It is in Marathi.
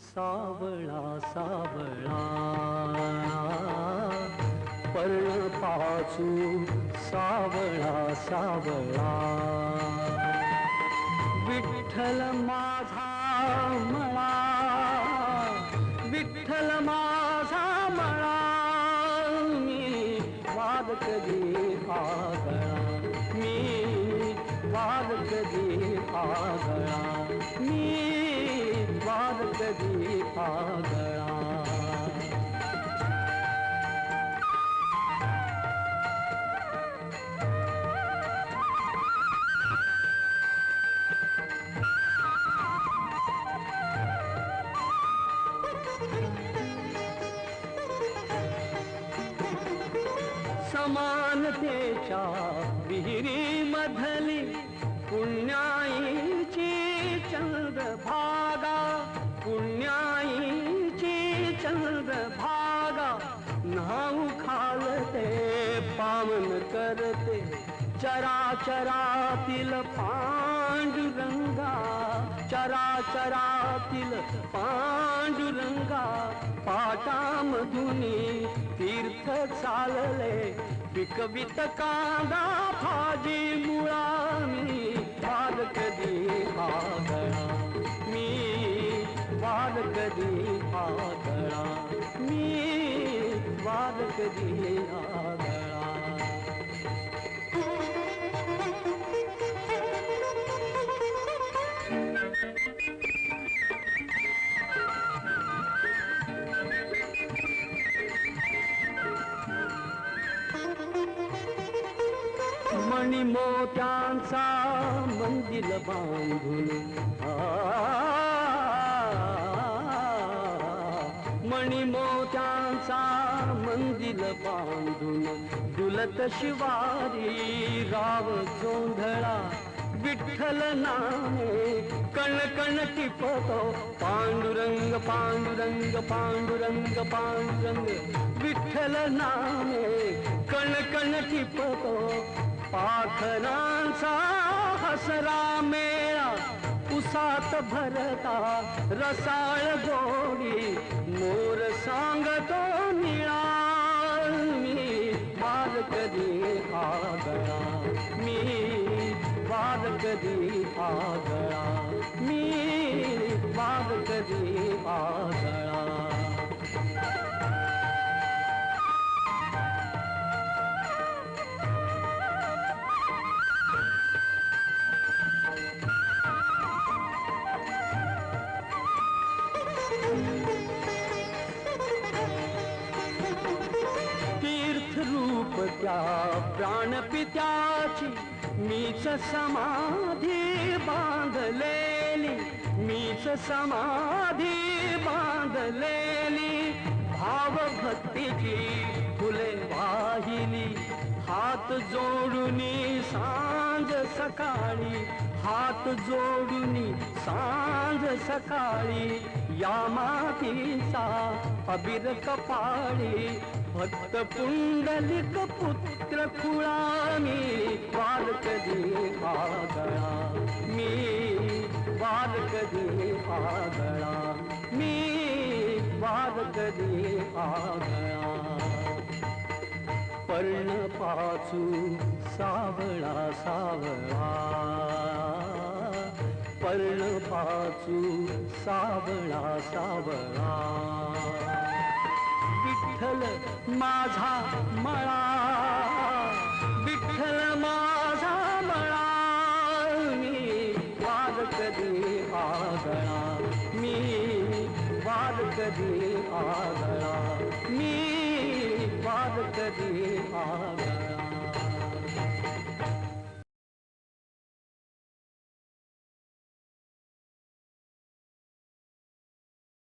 सावळा सावळा. पर्ण पाचू सावळा सावळा. विठ्ठल माझा मळा विठ्ठल माझा मळा. मी वाद कधी आगळा मी वाद कधी आगळा मी वाद कधी आगळा समानतेच्या विहिरी मधली। पुण्याईची चंद्रभागा पुण्याईची चंद्रभागा नाव खालते पावन करते चराचरातील पांडुरंगा. चराचरातील पांडुरंगा पाटामधुनी तीर्थ चालले. पिकवित कांदा भाजी वार वाद कधी आगळा मणी मोत्यांचा मंदिर बांधून. आ मोत्यांचा मंदिर बांधून दुलत शिवारी राव जोंधळा विठ्ठल नामे कण कण टिपतो. पांडुरंग पांडुरंग पांडुरंग पांडुरंग विठ्ठल नामे कण कण टिपतो. पाखरांचा हसरा मेळा उसात भरता रसाळ गोडी. मोर सांगतो निळा मी बाल कधी आगळा मी बाल कधी आगळा रूप त्या प्राणपित्याची मीच समाधी बांधलेली मीच समाधी बांधलेली. भावभक्तीची फुले वाहिली हात जोडूनी सांज सकाळी हात जोडूनी सांज सकाळी या मातीचा अबिर कपाळी भक्त पुंडलिक पुत्र कुळामी वाद कधी मी वाद कधी आगळा मी वाद कधी आगळा पर्ण पाचू सावळा सावळा. पर्ण पाचू सावळा सावळा. विठ्ठल माझा मळा विठ्ठल माझा मळा. मी वाद कधी आगळा मी वाद कधी आगळा. मी वाद कधी आगळा